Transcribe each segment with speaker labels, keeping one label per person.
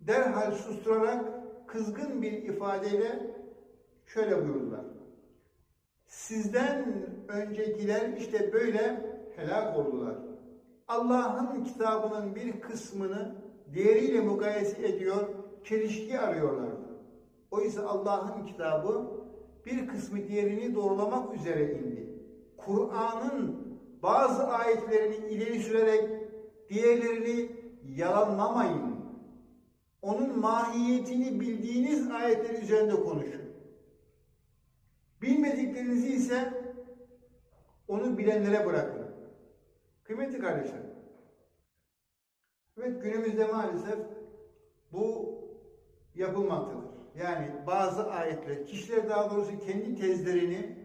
Speaker 1: derhal susturarak kızgın bir ifadeyle şöyle buyurdular. Sizden öncekiler işte böyle helak oldular. Allah'ın kitabının bir kısmını diğeriyle mukayese ediyor, çelişki arıyorlardı. Oysa Allah'ın kitabı bir kısmı diğerini doğrulamak üzere indi. Kur'an'ın bazı ayetlerini ileri sürerek diğerlerini yalanlamayın. Onun mahiyetini bildiğiniz ayetler üzerinde konuşun. Bilmediklerinizi ise onu bilenlere bırakın. Kıymetli kardeşlerim, evet günümüzde maalesef bu yapılmaktadır. Yani bazı ayetler, kişiler daha doğrusu kendi tezlerini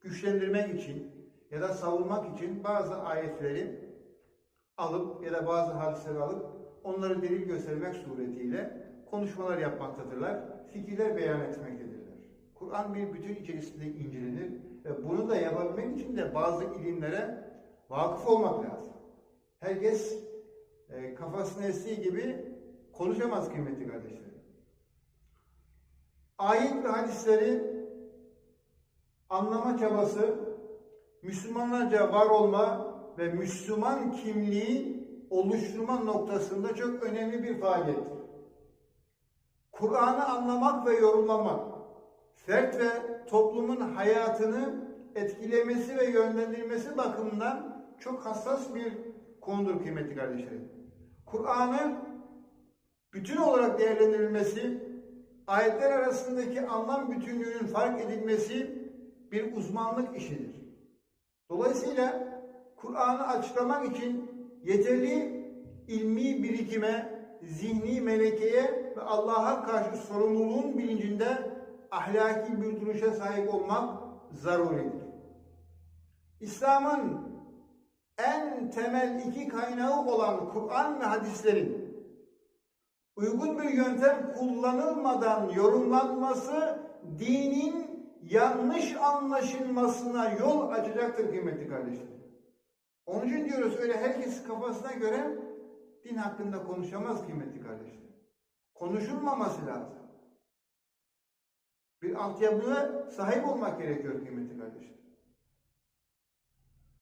Speaker 1: güçlendirmek için ya da savunmak için bazı ayetleri alıp ya da bazı hadisleri alıp onları delil göstermek suretiyle konuşmalar yapmaktadırlar, fikirler beyan etmektedirler. Kur'an bir bütün içerisinde incelenir ve bunu da yapabilmek için de bazı ilimlere vakıf olmak lazım. Herkes e, kafasına estiği gibi konuşamaz kıymetli kardeşlerim. Ayet ve hadisleri anlama çabası Müslümanlarca var olma ve Müslüman kimliği oluşturma noktasında çok önemli bir faaliyettir. Kur'an'ı anlamak ve yorumlamak, fert ve toplumun hayatını etkilemesi ve yönlendirmesi bakımından çok hassas bir konudur kıymetli kardeşlerim. Kur'an'ı bütün olarak değerlendirilmesi, ayetler arasındaki anlam bütünlüğünün fark edilmesi bir uzmanlık işidir. Dolayısıyla Kur'an'ı açıklamak için yeterli ilmi birikime, zihni melekeye ve Allah'a karşı sorumluluğun bilincinde ahlaki bir duruşa sahip olmak zaruridir. İslam'ın en temel iki kaynağı olan Kur'an ve hadislerin uygun bir yöntem kullanılmadan yorumlanması dinin yanlış anlaşılmasına yol açacaktır kıymetli kardeşlerim. Onun için diyoruz öyle herkes kafasına göre din hakkında konuşamaz kıymetli kardeşlerim. Konuşulmaması lazım. Bir altyapıya sahip olmak gerekiyor kıymetli kardeşlerim.